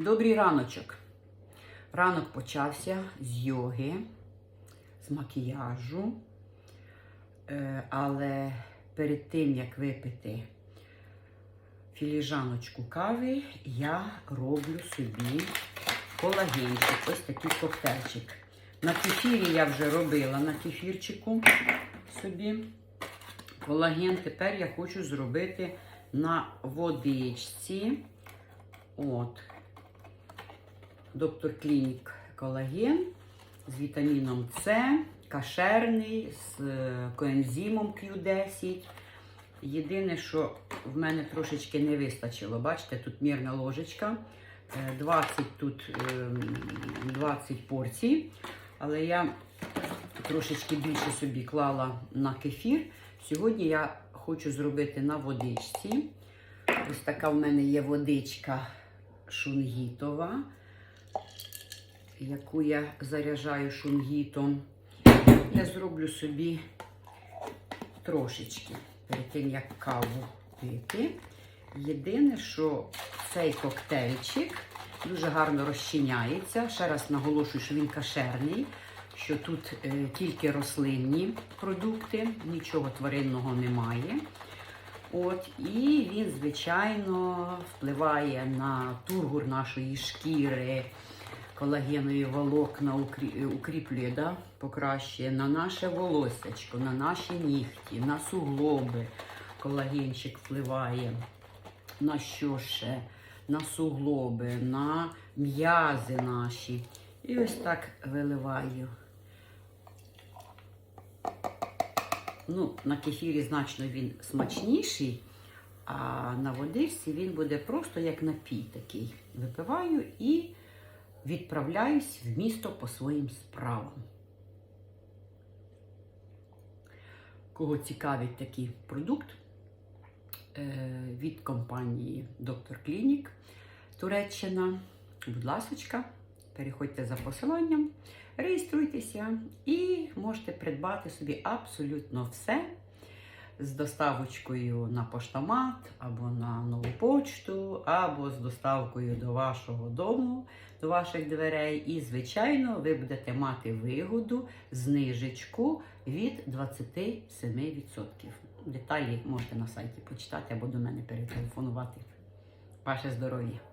Добрий раночок. Ранок почався з йоги, з макіяжу. Е, Але перед тим, як випити філіжаночку кави, я роблю собі колагенчик, ось такий коктейльчик. На кефірі я вже робила на кефірчику собі колаген. Тепер я хочу зробити на водичці. От. Доктор Клінік колаген з вітаміном С, кашерний, з е, коензимом Q10. Єдине, що в мене трошечки не вистачило. Бачите, тут мірна ложечка. е, 20 тут ем, 20 порцій. Але я трошечки більше собі клала на кефір. Сьогодні я хочу зробити на водичці. Ось така в мене є водичка шунгітова, яку я заряджаю шунгітом. Я зроблю собі трошечки перед тим, як каву пити. Єдине, що цей коктейльчик дуже гарно розчиняється. Ще раз наголошую, що він кашерний, що тут е, тільки рослинні продукти, нічого тваринного немає. От, і він, звичайно, впливає на тургур нашої шкіри, колагенові волокна укріплює, да? покращує на наше волоссячко, на наші нігті, на суглоби. Колагенчик впливає на що ще? На суглоби, на м'язи наші. І ось так виливаю. Ну, на кефірі значно він смачніший, а на водичці він буде просто як напій такий. Випиваю і відправляюсь в місто по своїм справам. Кого цікавить такий продукт е, від компанії Доктор Клінік Туреччина, будь ласочка, переходьте за посиланням, реєструйтеся і можете придбати собі абсолютно все з доставочкою на поштомат, або на нову почту, або з доставкою до вашого дому, до ваших дверей. І, звичайно, ви будете мати вигоду, знижечку від 27%. Деталі можете на сайті почитати або до мене перетелефонувати. Ваше здоров'я!